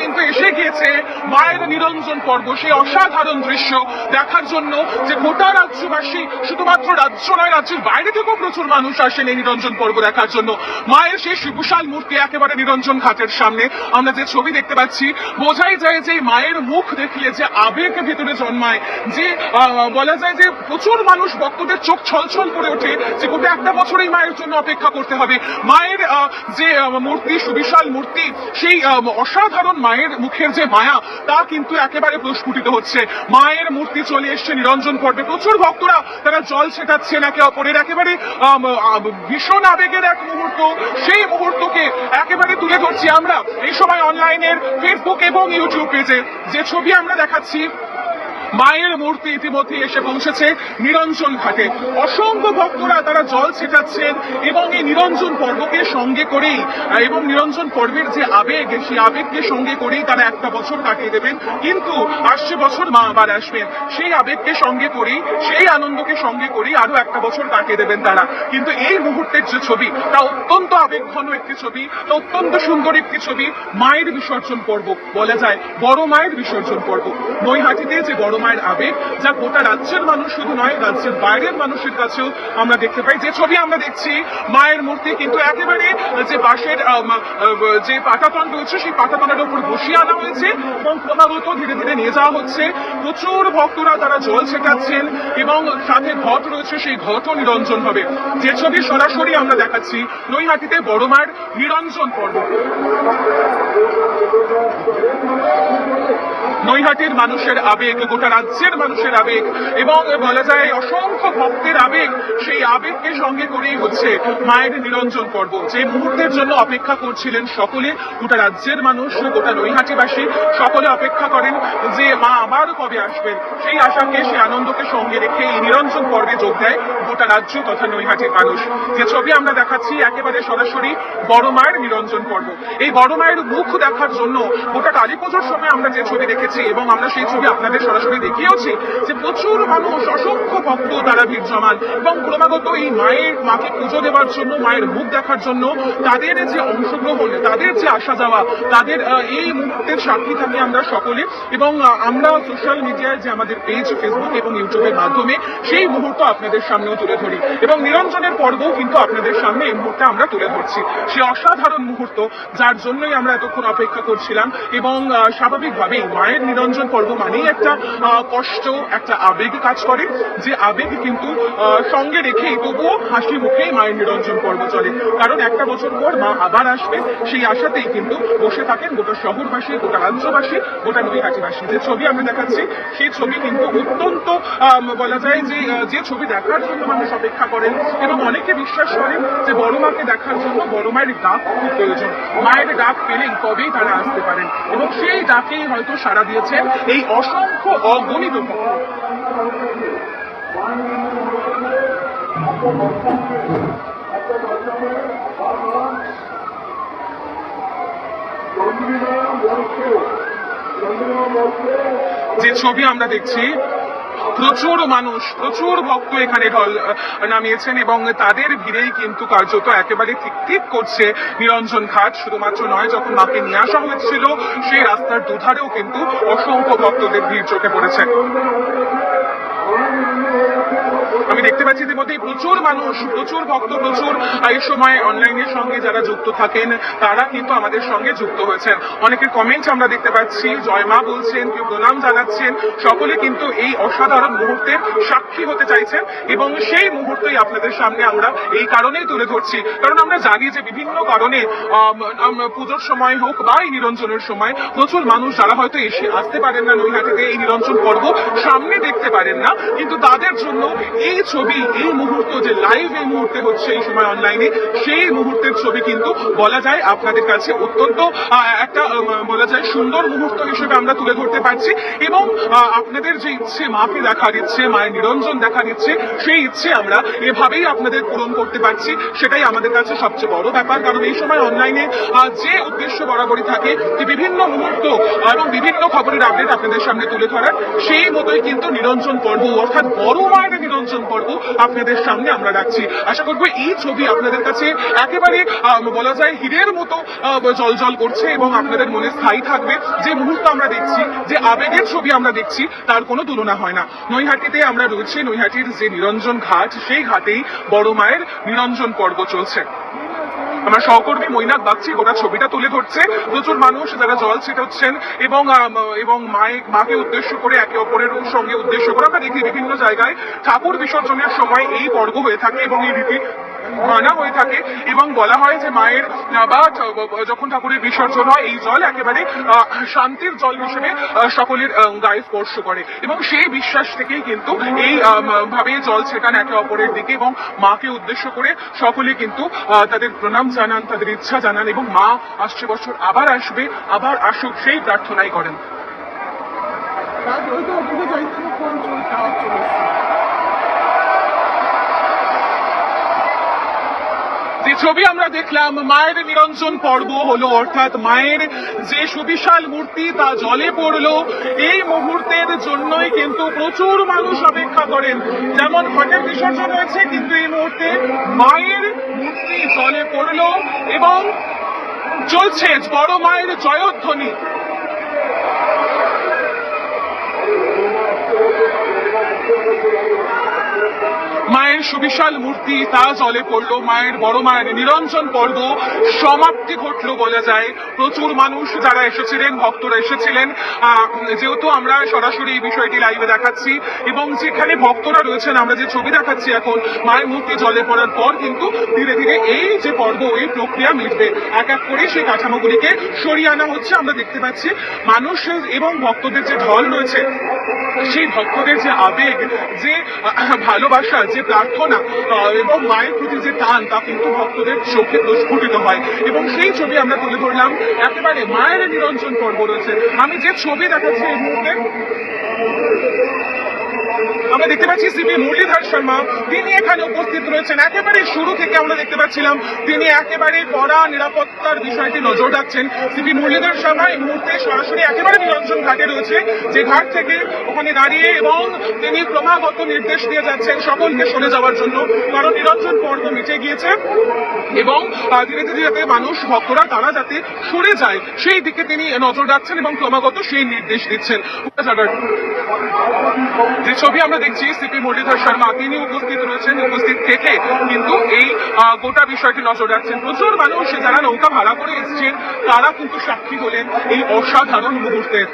কিন্তু এসে গিয়েছে মায়ের নিরঞ্জন পর্ব, সেই অসাধারণ দৃশ্য দেখার জন্য যে গোটা রাজ্যবাসী, শুধুমাত্র রাজ্য নয়, রাজ্যের বাইরে থেকেও প্রচুর মানুষ আসেন এই নিরঞ্জন পর্ব দেখার জন্য। মায়ের সেই বিশাল মূর্তি একেবারে নিরঞ্জন ঘাটের সামনে। আমরা যে ছবি দেখতে পাচ্ছি, বোঝাই যায় যে মায়ের মুখ দেখলে যে আবেগ ভেতরে জন্মায়, যে বলা যায় যে প্রচুর মানুষ ভক্তদের চোখ ছলছল করে ওঠে যে গোটা একটা বছরেই মায়ের জন্য অপেক্ষা করতে হবে। মায়ের যে মূর্তি, সুবিশাল মূর্তি, সেই অসাধারণ মায়ের মুখের যে মায়া, তা কিন্তু একেবারে প্রস্ফুটিত হচ্ছে। মায়ের মূর্তি চলে এসছে নিরঞ্জন পর্বে। প্রচুর ভক্তরা তারা জল ছেটাচ্ছেন একে অপরের একেবারে ভীষণ আবেগের এক মুহূর্ত। সেই মুহূর্তকে একেবারে তুলে ধরছি আমরা এই সময় অনলাইনের ফেসবুক এবং ইউটিউব পেজে। যে ছবি আমরা দেখাচ্ছি মায়ের মূর্তি ইতিমধ্যে এসে পৌঁছেছে নিরঞ্জন ঘাটে। অসংখ্য ভক্তরা তারা জল ছেটাচ্ছেন এবং এই নিরঞ্জন পর্বকে সঙ্গে করেই এবং নিরঞ্জন পর্বের যে আবেগ, সেই আবেগকে সঙ্গে করেই তারা একটা বছর কাটিয়ে দেবেন। কিন্তু আসছে বছর মা আবার আসবেন। সেই আবেগকে সঙ্গে করেই, সেই আনন্দকে সঙ্গে করেই আরও একটা বছর কাটিয়ে দেবেন তারা। কিন্তু এই মুহূর্তের যে ছবি, তা অত্যন্ত আবেগঘন একটি ছবি, তা অত্যন্ত সুন্দর একটি ছবি, মায়ের বিসর্জন পর্ব বলা যায়। বড় মায়ের বিসর্জন পর্ব। নৈহাটিতে যে বড় মায়ের আবেগ যা গোটা রাজ্যের মানুষ শুধু নয় রাজ্যের বাইরের মানুষের কাছেও আমরা দেখতে পাই। যে ছবি আমরা দেখছি মায়ের মূর্তি কিন্তু একেবারে যে আহ, যে পাটাতন রয়েছে সেই পাটাতনের উপর বসিয়ে আনা হয়েছে এবং ক্রমাগত ধীরে ধীরে নিয়ে যাওয়া হচ্ছে। প্রচুর ভক্তরা তারা জল ছেটাচ্ছেন এবং সাথে ঘট রয়েছে সেই ঘটও নিরঞ্জন হবে যে ছবি সরাসরি আমরা দেখাচ্ছি নৈহাটিতে বড় মায়ের নিরঞ্জন পর্ব। নৈহাটির মানুষের আবেগ গোটা রাজ্যের মানুষের আবেগ এবং বলা যায় অসংখ্য ভক্তের আবেগ সেই আবেগকে সঙ্গে করেই হচ্ছে মায়ের নিরঞ্জন পর্ব। যে মুহূর্তের জন্য অপেক্ষা করছিলেন সকলে, গোটা রাজ্যের মানুষ, গোটা নৈহাটিবাসী, সকলে অপেক্ষা করেন যে মা আবার কবে আসবেন। সেই আশাকে, সেই আনন্দকে সঙ্গে রেখে এই নিরঞ্জন পর্বে যোগ দেয় গোটা রাজ্য তথা নৈহাটির মানুষ। যে ছবি আমরা দেখাচ্ছি একেবারে সরাসরি বড় মায়ের নিরঞ্জন পর্ব। এই বড় মায়ের মুখ দেখার জন্য গোটা কালী সময় আমরা যে ছবি দেখেছি এবং আমরা সেই ছবি আপনাদের সরাসরি দেখিয়েওছি যে প্রচুর মানুষ, অসংখ্য ভক্ত তারা ভিড় জমান এবং ক্রমাগত এই মায়ের, মাকে পুজো দেওয়ার জন্য, মায়ের মুখ দেখার জন্য তাদের যে অংশগ্রহণ, তাদের যে আসা যাওয়া, তাদের এই মুহূর্তের সাক্ষী থাকি আমরা সকলে। এবং আমরা সোশ্যাল মিডিয়ায় যে আমাদের পেজ ফেসবুক এবং ইউটিউবের মাধ্যমে সেই মুহূর্ত আপনাদের সামনেও তুলে ধরি। এবং নিরঞ্জনের পর্বও কিন্তু আপনাদের সামনে এই মুহূর্তে আমরা তুলে ধরছি। সে অসাধারণ মুহূর্ত, যার জন্যই আমরা এতক্ষণ অপেক্ষা করছিলাম। এবং স্বাভাবিকভাবেই মায়ের নিরঞ্জন পর্ব মানেই একটা কষ্ট একটা আবেগ কাজ করে, যে আবেগ কিন্তু সঙ্গে রেখেই তবুও হাসি মুখেই মায়ের নিরঞ্জন পর্ব চলে। কারণ একটা বছর পর মা আবার আসবে, সেই আশাতেই কিন্তু বসে থাকেন গোটা শহরবাসী, গোটা রাজ্যবাসী, গোটা নৈহাটিবাসী। যে ছবি আমরা দেখাচ্ছি, সেই ছবি কিন্তু অত্যন্ত বলা যায় যে যে ছবি দেখার জন্য মানুষ অপেক্ষা করেন এবং অনেকে বিশ্বাস করেন যে বড় মাকে দেখার জন্য বড় মায়ের ডাক খুব প্রয়োজন। মায়ের ডাক পেলেই তবেই তারা আসতে পারেন। এবং সেই ডাকেই হয়তো সাড়া দিয়েছেন এই অসংখ্য ভক্ত যে ছবি আমরা দেখছি প্রচুর মানুষ, প্রচুর ভক্ত এখানে ঢল নামিয়েছেন এবং তাদের ভিড়েই কিন্তু কার্যত একেবারে ঠিক ঠিক করছে নিরঞ্জন ঘাট। শুধুমাত্র নয়, যখন মাকে নিয়ে আসা হয়েছিল, সেই রাস্তার দুধারেও কিন্তু অসংখ্য ভক্তদের ভিড় চোখে পড়েছে। আমি দেখতে পাচ্ছি ইতিমধ্যেই প্রচুর মানুষ, প্রচুর ভক্ত, প্রচুর এই সময় অনলাইনের সঙ্গে যারা যুক্ত থাকেন, তারা কিন্তু আমাদের সঙ্গে যুক্ত হয়েছেন। অনেকের কমেন্ট আমরা দেখতে পাচ্ছি, জয় মা বলছেন, কেউ প্রণাম জানাচ্ছেন। সকলে কিন্তু এই অসাধারণ মুহূর্তের সাক্ষী হতে চাইছেন এবং সেই মুহূর্তই আপনাদের সামনে আমরা এই কারণেই তুলে ধরছি। কারণ আমরা জানি যে বিভিন্ন কারণে পুজোর সময় হোক বা এই নিরঞ্জনের সময় প্রচুর মানুষ যারা হয়তো এসে আসতে পারেন না নৈহাটিতে এই নিরঞ্জন পর্ব, সামনে দেখতে পারেন না। কিন্তু তাদের জন্য এই ছবি, এই মুহূর্ত যে লাইভ এই মুহূর্তে হচ্ছে এই সময় অনলাইনে সেই মুহূর্তের ছবি কিন্তু বলা যায় আপনাদের কাছে অত্যন্ত একটা বলা যায় সুন্দর মুহূর্ত হিসেবে আমরা তুলে ধরতে পারছি। এবং আপনাদের যে ইচ্ছে, মাকে দেখার ইচ্ছে মায়ের নিরঞ্জন দেখার ইচ্ছে সেই ইচ্ছে আমরা এভাবেই আপনাদের পূরণ করতে পারছি। সেটাই আমাদের কাছে সবচেয়ে বড় ব্যাপার। কারণ এই সময় অনলাইনে যে উদ্দেশ্য বরাবরই থাকে যে বিভিন্ন মুহূর্ত এবং বিভিন্ন খবরের আপডেট আপনাদের সামনে তুলে ধরার, সেই মতোই কিন্তু নিরঞ্জন পর্ব, অর্থাৎ বড় মায়ের নিরঞ্জন নিরঞ্জন পর্ব আপনাদের সামনে আমরা রাখছি। আশা করব এই ছবি আপনাদের কাছে একেবারে বলা যায় হীরের মতো জল জল করছে এবং আপনাদের মনে স্থায়ী থাকবে। যে মুহূর্ত আমরা দেখছি, যে আবেগের ছবি আমরা দেখছি, তার কোনো তুলনা হয় না। নৈহাটিতে আমরা রয়েছি, নৈহাটির যে নিরঞ্জন ঘাট, সেই ঘাটেই বড় মায়ের নিরঞ্জন পর্ব চলছে। আমার সহকর্মী মৈনাক বাগচি, গোটা ছবিটা তুলে ধরছে। প্রচুর মানুষ যারা জল ছিটাচ্ছেন এবং এবং মায়ে, মাকে উদ্দেশ্য করে একে অপরের সঙ্গে উদ্দেশ্য করে আমরা দেখি বিভিন্ন জায়গায় ঠাকুর বিসর্জনের সময় এই বর্গ হয়ে থাকে এবং এই রীতি মানা হয়ে থাকে এবং বলা হয় যে মায়ের বা যখন ঠাকুরের বিসর্জন হয়, এই জল একেবারে শান্তির জল হিসেবে সকলের গায়ে স্পর্শ করে। এবং সেই বিশ্বাস থেকেই কিন্তু এই ভাবে জল ছেটান একে অপরের দিকে এবং মাকে উদ্দেশ্য করে সকলে কিন্তু তাদের প্রণাম জানান, তাদের ইচ্ছা জানান এবং মা আসছে বছর আবার আসবে, আবার আসুক, সেই প্রার্থনাই করেন যে ছবি আমরা দেখলাম, মায়ের নিরঞ্জন পর্ব হলো, অর্থাৎ মায়ের যে সুবিশাল মূর্তি তা জলে পড়ল। এই মুহূর্তের জন্যই কিন্তু প্রচুর মানুষ অপেক্ষা করেন। যেমন ঘটের বিসর্জন হয়েছে কিন্তু এই মুহূর্তে মায়ের মূর্তি জলে পড়ল এবং চলছে বড় মায়ের জয়ধ্বনি। সুবিশাল মূর্তি তা জলে পড়ল মায়ের, বড় মায়ের নিরঞ্জন পর্ব। সমাপ্তি ঘটলো বলা যায়। প্রচুর মানুষ যারা এসেছিলেন, ভক্তরা এসেছিলেন। যেহেতু আমরা সরাসরি এই বিষয়টি লাইভে দেখাচ্ছি, এবং যেখানে ভক্তরা রয়েছেন, আমরা যে ছবি দেখাচ্ছি এখন, মায়ের মূর্তি জলে পড়ার পর কিন্তু ধীরে ধীরে এই যে পর্ব, এই প্রক্রিয়া মিটবে। এক এক করে সেই কাঠামোগুলিকে সরিয়ে আনা হচ্ছে, আমরা দেখতে পাচ্ছি। মানুষ এবং ভক্তদের যে ঢল রয়েছে, সেই ভক্তদের যে আবেগ, যে ভালোবাসা, যে প্রার্থনা আহ, এবং মায়ের প্রতি যে টান তা কিন্তু ভক্তদের চোখে প্রস্ফুটিত হয়। এবং সেই ছবি আমরা তুলে ধরলাম একেবারে মায়ের নিরঞ্জন পর্ব রয়েছে। আমি যে ছবি দেখাচ্ছি এই মুহূর্তে আমরা দেখতে পাচ্ছি সিপি মুরলীধর শর্মা। তিনি এখানে উপস্থিত রয়েছেন। একেবারে শুরু থেকে আমরা দেখতে পাচ্ছিলাম, তিনি একেবারে কড়া নিরাপত্তার বিষয়টি নজর রাখছেন। সিপি মুরলীধর শর্মা এই মুহূর্তে সরাসরি একেবারে নিরঞ্জন ঘাটে রয়েছে, যে ঘাট থেকে ওখানে দাঁড়িয়ে এবং তিনি ক্রমাগত নির্দেশ দিয়ে যাচ্ছেন সকলকে সরে যাওয়ার জন্য। কারণ নিরঞ্জন পর্ব মিটে গিয়েছে এবং ধীরে ধীরে যাতে মানুষ, ভক্তরা তারা যাতে সরে যায়, সেই দিকে তিনি নজর রাখছেন এবং ক্রমাগত সেই নির্দেশ দিচ্ছেন। যে ছবি আমরা দেখছি সিপি মুরলীধর শর্মা, তিনি উপস্থিত রয়েছেন, উপস্থিত থেকে কিন্তু এই গোটা বিষয়টি নজর রাখছেন। প্রচুর মানুষ যারা নৌকা ভাড়া করে এসছেন, তারা কিন্তু সাক্ষী হলেন এই অসাধারণ মুহূর্তের।